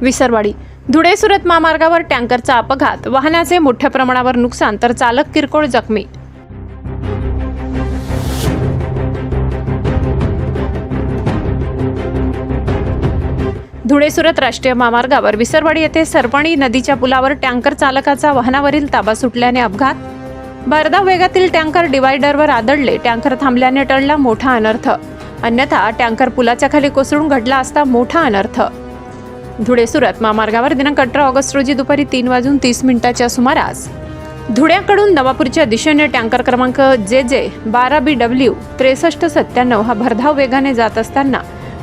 विसरवाडी. धुळे सुरत महामार्गावर टँकरचा अपघात. वाहनाचे मोठ्या प्रमाणावर नुकसान तर चालक किरकोळ जखमी. धुळे सुरत राष्ट्रीय महामार्गावर विसरवाडी येथे सरपणी नदीच्या पुलावर टँकर चालकाचा वाहनावरील ताबा सुटल्याने अपघात. भरधाव वेगातील टँकर डिवायडरवर आदळले टँकर थांबल्याने टळला मोठा अनर्थ. अन्यथा टँकर पुलाच्या खाली कोसळून घडला असता मोठा अनर्थ. धुळे सुरत महामार्गावर दिनांक अठरा ऑगस्ट रोजी दुपारी तीन वाजून तीस मिनिटाच्या सुमारास. धुळ्याकडून नवापूरच्या दिशेने टँकर क्रमांक जे जे बारा बी डब्ल्यू त्रेसष्ट सत्त्याण्णव हा भरधाव वेगाने जात असताना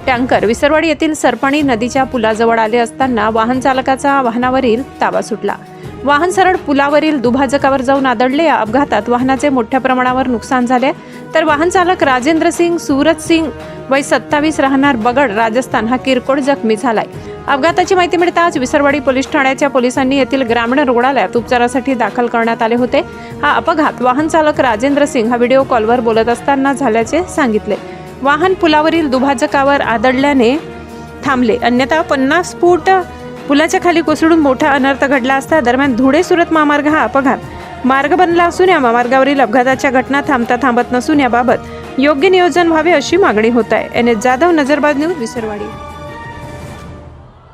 टँकर विसरवाडी येथील सरपणी नदीच्या पुलाजवळ आले असताना वाहन चालकाचा वाहनावरील ताबा सुटला. वाहन सरळ पुलावरील दुभाजकावर जाऊन आदळले. या अपघातात वाहनाचे मोठ्या प्रमाणावर नुकसान झाले. तर वाहन चालक राजेंद्र सिंग सूरज सिंग वय सत्तावीस राहणार बगड राजस्थान हा किरकोळ जखमी झालाय. अपघाताची माहिती मिळताच विसरवाडी पोलीस ठाण्याच्या पोलिसांनी येथील ग्रामीण रुग्णालयात उपचारासाठी दाखल करण्यात आले होते. हा अपघात वाहन चालक राजेंद्र सिंग हा व्हिडिओ कॉलवर बोलत असताना झाल्याचे सांगितले. वाहन पुलावरील दुभाजकावर आदळल्याने थांबले. अन्यथा पन्नास फूट पुलाच्या खाली कोसळून मोठा अनर्थ घडला असता दरम्यान धुळे सुरत महामार्ग हा अपघात. मार्ग बनला असून या महामार्गावरील अपघाताच्या घटना थांबता थांबत नसून याबाबत योग्य नियोजन व्हावे अशी मागणी होत आहे. N S Jadhav Najarbad news Visarwadi.